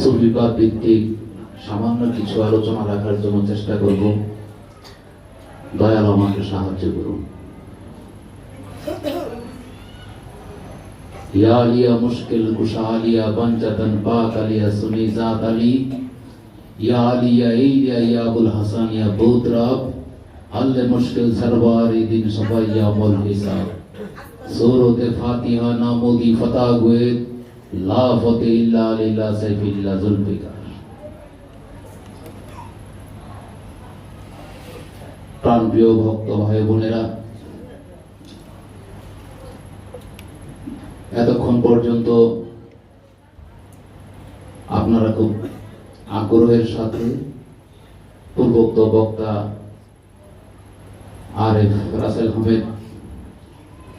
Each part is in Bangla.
সুফিবাদ ভিত্তিক সামান্য কিছু আলোচনা রাখার জন্য চেষ্টা করব দয়াল আমাকে সাহায্য করুন ইয়ালিয়া মুশকিল কুশালিয়া বঞ্চতন পাকালিয়া সুনি জাত আলী ইয়ালিয়া ইলিয়া ইয়াবুল হাসানিয়া বৌদ্রাব আল্লে মুশকিল সরবারি দিন সফাইয়া মল হিসাব সুরতে ফাতিহা নামুদি ফতাহ গোয়েদ লা ভক্ত এতক্ষণ পর্যন্ত আপনারা খুব আগ্রহের সাথে পূর্বোক্ত বক্তা আর এফ রাসেল আহমেদ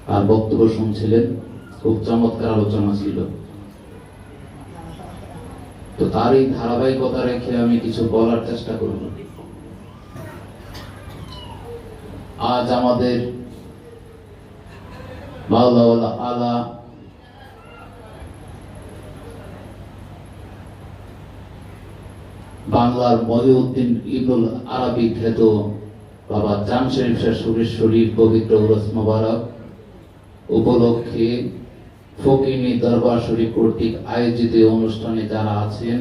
আর বক্তব্য শুনছিলেন। খুব চমৎকার আলোচনা ছিল। তো তার এই ধারাবাহিকতা রেখে আমি কিছু বলার চেষ্টা করব। আজ আমাদের আলা বাংলার মহিউদ্দিন ইবনুল আরবি খ্যাত বাবা জাম শরীফ শাহ সুরেশ্বরীর পবিত্র উরস মোবারক উপলক্ষে ফকিনি দরবার শরীফ কর্তৃক আয়োজিত অনুষ্ঠানে যারা আছেন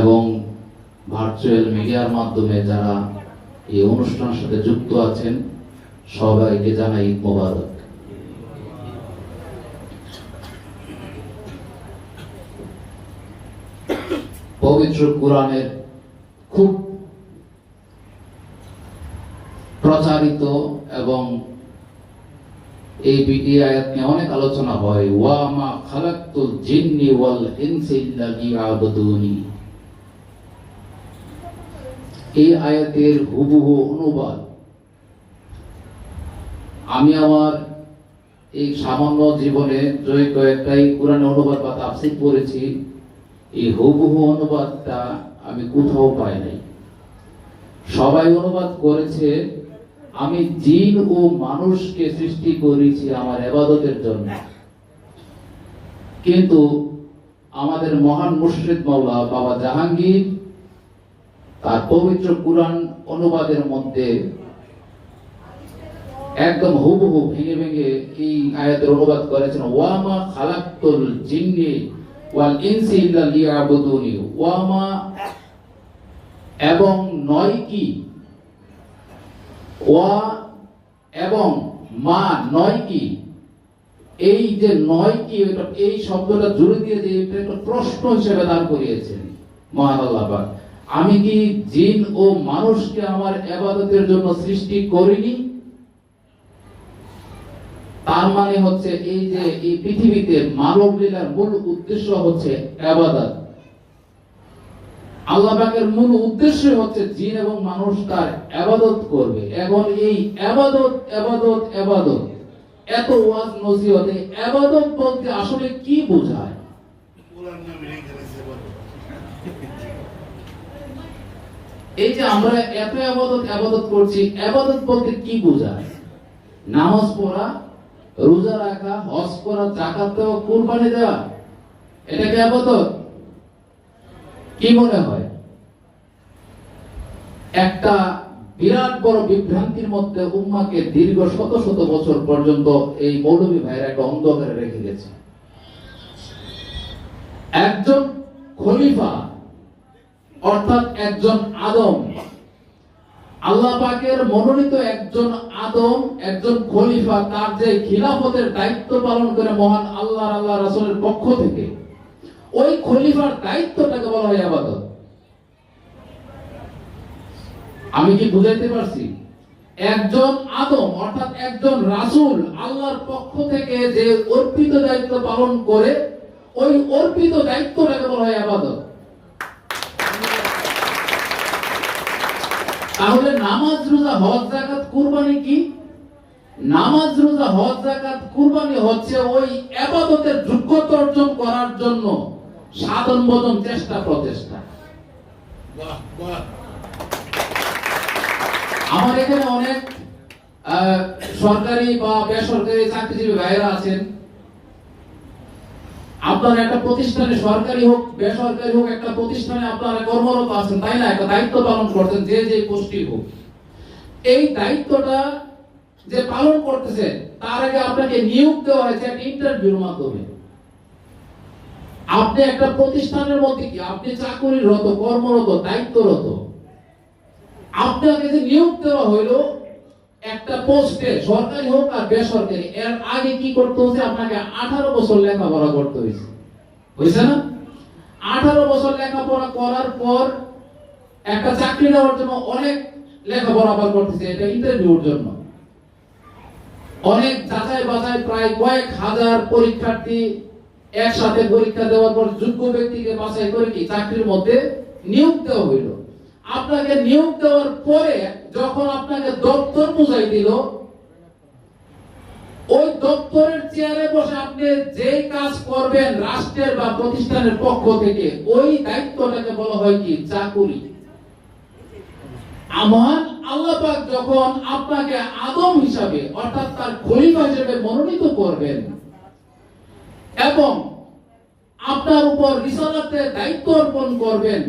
এবং ভার্চুয়াল মিডিয়ার মাধ্যমে যারা এই অনুষ্ঠানের সাথে যুক্ত আছেন, সবাইকে জানাই মোবারক। পবিত্র কোরআনের খুব প্রচারিত এবং এই বিডি আয়াত নিয়ে অনেক আলোচনা হয়। ওয়া মা খালাকতুল জিন্নি ওয়াল ইল্লা লিয়াবুদুনি এই আয়াতের হুবহু অনুবাদ। আমি আমার এই সামান্য জীবনে কয়েকটাই কোরআন অনুবাদ বা তাফসীর পড়েছি। এই হুবহু অনুবাদটা আমি কোথাও পাই নাই। সবাই অনুবাদ করেছে আমি জিন ও মানুষকে সৃষ্টি করেছি আমার এবাদতের জন্য। কিন্তু আমাদের মহান মুর্শিদ মাওলা বাবা জাহাঙ্গীর, তার পবিত্র কোরআন অনুবাদের মধ্যে একদম হুবহু ভেঙে ভেঙে এই আয়াতের অনুবাদ করেছেন ওয়ামা খালাক্তুল জিন্নি ওয়াল ইনসি ইল্লা লিয়াবুদুনি। ওয়ামা এবং নয় কি ওয়া এবং মা নয় কি এই যে নয় কি এই শব্দটা জুড়ে দিয়ে যে এটা একটা প্রশ্ন হিসেবে দাঁড় করিয়েছেন মহান আল্লাহ আমি কি জিন ও মানুষকে আমার এবাদতের জন্য সৃষ্টি করিনি? তার মানে হচ্ছে এই যে এই পৃথিবীতে মানব লীলার মূল উদ্দেশ্য হচ্ছে আবাদত আল্লাহ মূল উদ্দেশ্য হচ্ছে জিন এবং মানুষ তার আবাদত করবে। এবং এই আবাদত আবাদত আবাদত, এত ওয়াজ নসিহত আবাদত বলতে আসলে কি বোঝায়? এই যে আমরা এত আবাদত আবাদত করছি, আবাদত বলতে কি বোঝায়? নামাজ পড়া, রোজা রাখা, হজ করা, জাকাত দেওয়া, কুরবানি দেওয়া, এটা কি আবাদত? কি মনে হয়? একটা বিরাট বড় বিভ্রান্তির মধ্যে উম্মাকে দীর্ঘ শত শত বছর পর্যন্ত এই মৌলভী ভাইয়ের একটা অন্ধকারে রেখে গেছে। একজন খলিফা, অর্থাৎ একজন আদম, আল্লাহ পাকের মনোনীত একজন আদম, একজন খলিফা, তার যে খিলাফতের দায়িত্ব পালন করে মহান আল্লাহ আল্লাহ রাসূলের পক্ষ থেকে ওই খলিফার দায়িত্বটাকে বলা হয় আবাদত। আমি কি বুঝাইতে পারছি? একজন আদম, অর্থাৎ একজন রাসূল আল্লাহর পক্ষ থেকে যে অর্পিত দায়িত্ব পালন করে, ওই অর্পিত দায়িত্বটাকে বলা হয় আবাদত। তাহলে নামাজ রোজা, হজ জাকাত কুরবানি কি? নামাজ রোজা, হজ জাকাত কুরবানি হচ্ছে ওই আবাদতের যোগ্যতা অর্জন করার জন্য সাধন বদন চেষ্টা প্রচেষ্টা। আমার এখানে অনেক সরকারি বা বেসরকারি চাকরিজীবী ভাইয়েরা আছেন। আপনার একটা প্রতিষ্ঠানে সরকারি হোক বেসরকারি হোক একটা প্রতিষ্ঠানে আপনারা কর্মরত আছেন তাই না? একটা দায়িত্ব পালন করছেন যে যে পোস্টই হোক। এই দায়িত্বটা যে পালন করতেছে তার আগে আপনাকে নিয়োগ দেওয়া হয়েছে একটা ইন্টারভিউর মাধ্যমে। আপনি একটা প্রতিষ্ঠানের মধ্যে কি? আপনি চাকরিরত, কর্মরত, দায়িত্বরত। আপনাকে যে নিয়োগ দেওয়া হইল, একটা পোস্টে সরকারি হোক আর বেসরকারি, এর আগে কি করতে হচ্ছে আপনাকে আঠারো বছর লেখাপড়া করতে হয়েছে। হয়েছে না? আঠারো বছর লেখাপড়া করার পর একটা চাকরি নেওয়ার জন্য অনেক লেখাপড়া আবার করতেছে, এটা ইন্টারভিউর জন্য। অনেক যাচাই বাছাই প্রায় কয়েক হাজার পরীক্ষার্থী একসাথে পরীক্ষা দেওয়ার পর যোগ্য ব্যক্তিকে বাছাই করে কি চাকরির মধ্যে নিয়োগ দেওয়া হইল? আপনাকে নিয়োগ দেওয়ার পরে যখন আপনাকে দপ্তর বুঝাই দিল, ওই দপ্তরের চেয়ারে বসে আপনি যে কাজ করবেন রাষ্ট্রের বা প্রতিষ্ঠানের পক্ষ থেকে, ওই দায়িত্বটাকে বলা হয় কি? চাকুরি। আমার আল্লাহ পাক যখন আপনাকে আদম হিসাবে, অর্থাৎ তার খলিফা হিসেবে মনোনীত করবেন এবং আপনার উপর রিসালাতের দায়িত্ব অর্পণ করবেন।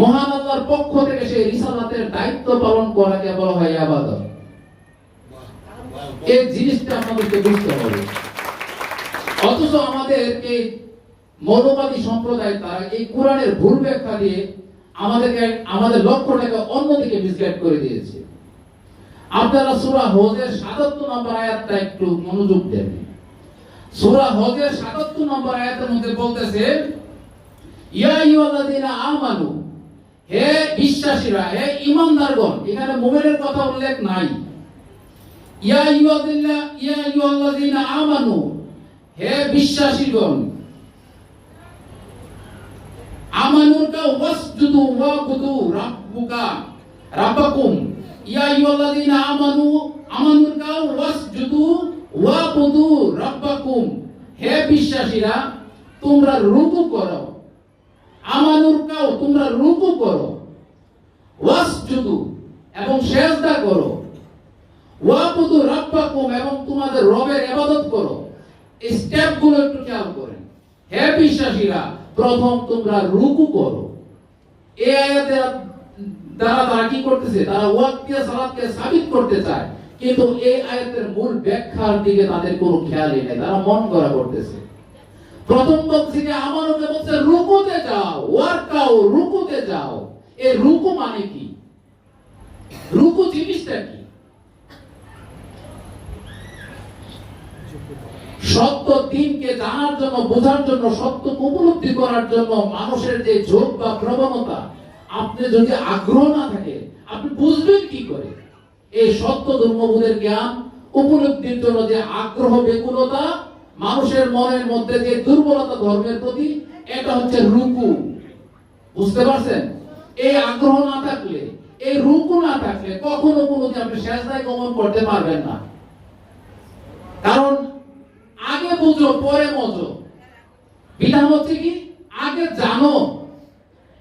মহান আল্লাহর পক্ষ থেকে সেই রিসালাতের দায়িত্ব পালন করাকে বলা হয় আবাদত। এই জিনিসটা আমাদেরকে বুঝতে হবে। অথচ আমাদের এই মৌলবাদী সম্প্রদায় তারা এই কোরআনের ভুল ব্যাখ্যা দিয়ে আমাদেরকে আমাদের লক্ষ্যটাকে অন্যদিকে মিসগাইড করে দিয়েছে। আপনারা সূরা হজের 77 নম্বর আয়াতটা একটু মনোযোগ দেন। সূরা হজের 77 নম্বর আয়াতের মধ্যে বলতেছে আমানু, হে বিশ্বাসীরা, হে ঈমানদারগণ, এখানে মুমিনের কথা উল্লেখ নাই। ইয়া আইয়ুহাল্লাযীনা ইয়া আইয়ুহাল্লাযীনা আমানু, হে বিশ্বাসীগণ, আমানুকা ওয়াসজুদু ওয়াবুদু রাব্বুকা, রাব্বাকুম। ইয়া আইয়ুহাল্লাযীনা আমানু, আমানুকা ওয়াসজুদু ওয়াবুদু রাব্বাকুম। হে বিশ্বাসীরা, তোমরা রুকু করো। আমানুরকাও, তোমরা রুকু করো। ওয়াসজুদু, এবং সেজদা করো। ওয়াবুদু রাব্বাকুম, এবং তোমাদের রবের ইবাদত করো। স্টেপগুলো একটু খেয়াল করেন। হে বিশ্বাসীরা, প্রথম তোমরা রুকু করো। এই আয়াতের দ্বারা তারা কি করতেছে? তারা ওয়াক্তিয়া সালাতকে সাবিত করতে চায়। কিন্তু এই আয়াতের মূল ব্যাখ্যার দিকে তাদের কোনো খেয়ালই নেই তারা মন করা করতেছে। প্রথম আমার ওকে বলছে, রুকুতে যাও ওয়ার্কাও রুকুতে যাও। এই রুকু মানে কি? রুকু জিনিসটা কি? সত্য দিনকে জানার জন্য, বোঝার জন্য, সত্য উপলব্ধি করার জন্য মানুষের যে ঝোঁক বা প্রবণতা, আপনি যদি আগ্রহ না থাকে, আপনি বুঝবেন কি করে? এই সত্য ধর্মবোধের জ্ঞান, উপলব্ধির জন্য যে আগ্রহ, বেকুলতা, মানুষের মনের মধ্যে যে দুর্বলতা ধর্মের প্রতি, এটা হচ্ছে রুকু। বুঝতে পারছেন? এই আগ্রহ না থাকলে, এই রুকু না থাকলে কখনো কোনোদিন আপনি শেষদায় গমন করতে পারবেন না। কারণ, আগে বুঝো, পরে মজো। বিধান হচ্ছে কি? আগে জানো।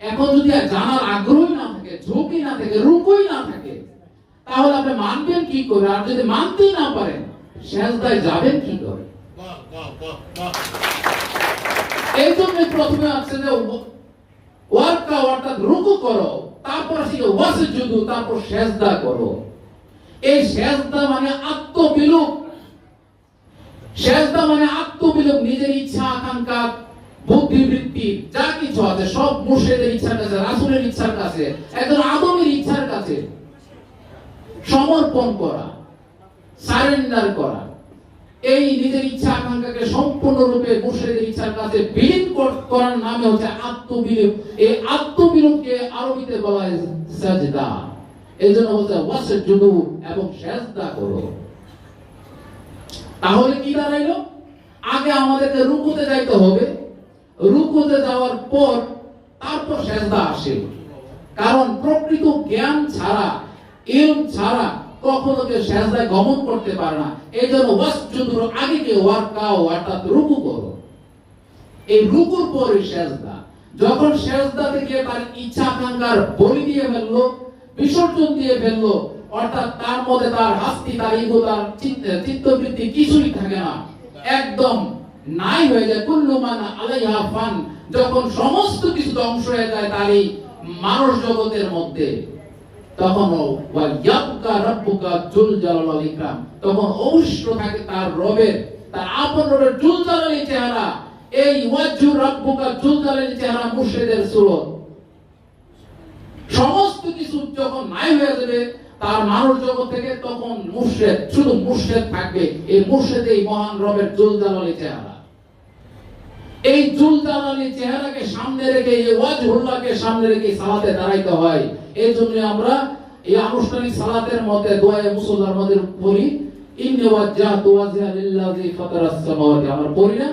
এখন যদি জানার আগ্রহই না থাকে, ঝুঁকি না থাকে, রুকুই না থাকে তাহলে আপনি মানবেন কি করে? আর যদি মানতেই না পারেন, শেষদায় যাবেন কি করে? এই জন্য প্রথমে আছে যে ওয়ার্কা অর্থাৎ রুকু করো, তারপর তারপর সেজদা করো। এই সেজদা মানে আত্মবিলোপ। সেজদা মানে আত্মবিলোপ, নিজের ইচ্ছা, আকাঙ্ক্ষা বুদ্ধিবৃত্তি যা কিছু আছে, সব মুর্শিদের ইচ্ছার কাছে রাসুলের ইচ্ছার কাছে একজন আদমের ইচ্ছার কাছে। সমর্পণ করা, সারেন্ডার করা। এই নিজের ইচ্ছা আকাঙ্ক্ষাকে সম্পূর্ণরূপে মুর্শিদের ইচ্ছার কাছে বিলীন কর- করার নামে হচ্ছে আত্মবিলোপ এই আত্মবিলোপকে আরবিতে বলা হয় সাজদা। এই জন্য ওয়াসজুদু এবং সেজদা করো। তাহলে কি দাঁড়াইলো? আগে আমাদেরকে রুকুতে যাইতে হবে। রুকুতে যাওয়ার পর তারপর সেজদা আসে। কারণ প্রকৃত জ্ঞান ছাড়া ইলম ছাড়া কখনো কেউ সেজদায় গমন করতে পারে না। এই জন্য ওয়াসজুদুর আগে রুকু করো। এই রুকুর পরে সেজদা। যখন সেজদা থেকে তার ইচ্ছা আকাঙ্ক্ষার বলি দিয়ে বিসর্জন দিয়ে অর্থাৎ তার মধ্যে তার হাস্তি তার ইগো, তার চিত্তবৃত্তি কিছুই থাকে না। একদম নাই হয়ে যায়। কুল্লু মান আলাইহা ফান। যখন সমস্ত কিছু ধ্বংস হয়ে যায় তার এই মানুষ জগতের মধ্যে। তখন ওয়া ইয়াবকা রাব্বুকা জুল ইকরাম। তখন অবশ্য থাকে তার রবের, তার আপন রবের জুল জালালি চেহারা। এই ওয়াজু রাব্বুকা জুল জালালি চেহারা মুর্শিদের সুরত। সমস্ত কিছু যখন নাই হয়ে যাবে, তার মানুষ জগৎ থেকে তখন মুর্শেদ, শুধু মুর্শেদ থাকবে, এই মুর্শেদ এই মহান রবের জুল জালালি চেহারা। এই জুল জালালি চেহারাকে সামনে রেখে, এই ওয়াজহুল্লাহকে সামনে রেখে সালাতে দাঁড়াইতে হয়। এই জন্য আমরা এই আনুষ্ঠানিক সালাতের মধ্যে দোয়ায়ে মুসল্লার মধ্যে পড়ি, ইন্নি ওয়াজ্জাহতু ওয়াজহিয়া লিল্লাযী ফাতারাস সামাওয়াতি আমরা পড়ি না?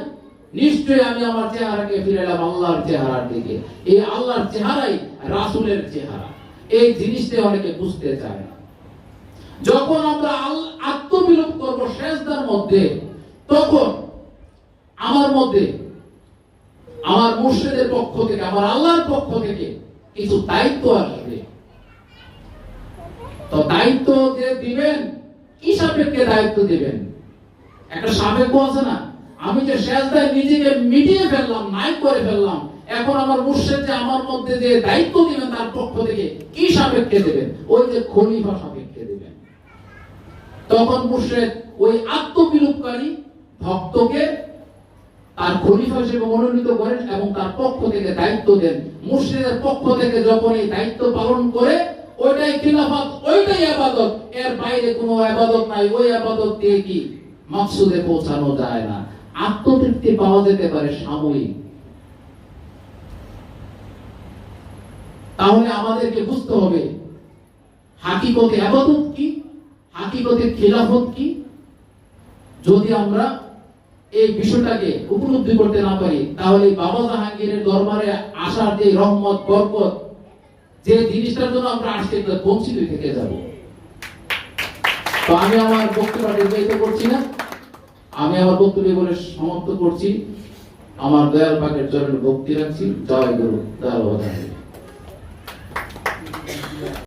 নিশ্চয়ই আমি আমার চেহারাকে ফিরালাম আল্লাহর চেহারার দিকে। এই আল্লাহর চেহারাই রাসূলের চেহারা। এই জিনিসটা অনেকে বুঝতে চায় না। যখন আমরা আত্মবিলোপ করব শেষদার মধ্যে, তখন আমার মধ্যে আমার মুর্শিদের পক্ষ থেকে, আমার আল্লাহর পক্ষ থেকে কিছু দায়িত্ব আসবে। তো দায়িত্ব যে দিবেন, কি সাপেক্ষে দায়িত্ব দিবেন? একটা সাপেক্ষ আছে না? আমি যে শেষদায় নিজেকে মিটিয়ে ফেললাম নাই করে ফেললাম, এখন আমার মুর্শিদ যে আমার মধ্যে যে দায়িত্ব দিবেন, তার পক্ষ থেকে কি সাপেক্ষে দেবেন? ওই যে খলিফা সাপেক্ষে দেবেন। তখন মুর্শিদ ওই আত্মবিলোপকারী ভক্তকে তার খলিফা হিসেবে মনোনীত করেন এবং তার পক্ষ থেকে দায়িত্ব দেন। মুর্শিদের পক্ষ থেকে যখন এই দায়িত্ব পালন করে, ওইটাই খিলাফত, ওইটাই আবাদত। এর বাইরে কোনো আবাদত নাই। ওই আবাদত দিয়ে কি? মাকসুদে পৌঁছানো যায় না। আত্মতৃপ্তি পাওয়া যেতে পারে সাময়িক। তাহলে আমাদেরকে বুঝতে হবে, হাকিকতে আবাদত কি? হাকিকতে খিলাফত কি? যদি আমরা এই বিষয়টাকে উপলব্ধি করতে না পারি, তাহলে বাবা জাহাঙ্গীরের দরবারে আসার যে রহমত, বরকত, যে জিনিসটার জন্য আমরা আজকে বঞ্চিত থেকে যাব। তো আমি আমার বক্তব্য নির্বাহিত করছি না। আমি আমার বক্তব্য বলে সমাপ্ত করছি। আমার দয়াল পাকের চরণে ভক্তি রাখছি। জয় গুরু, দয়াল।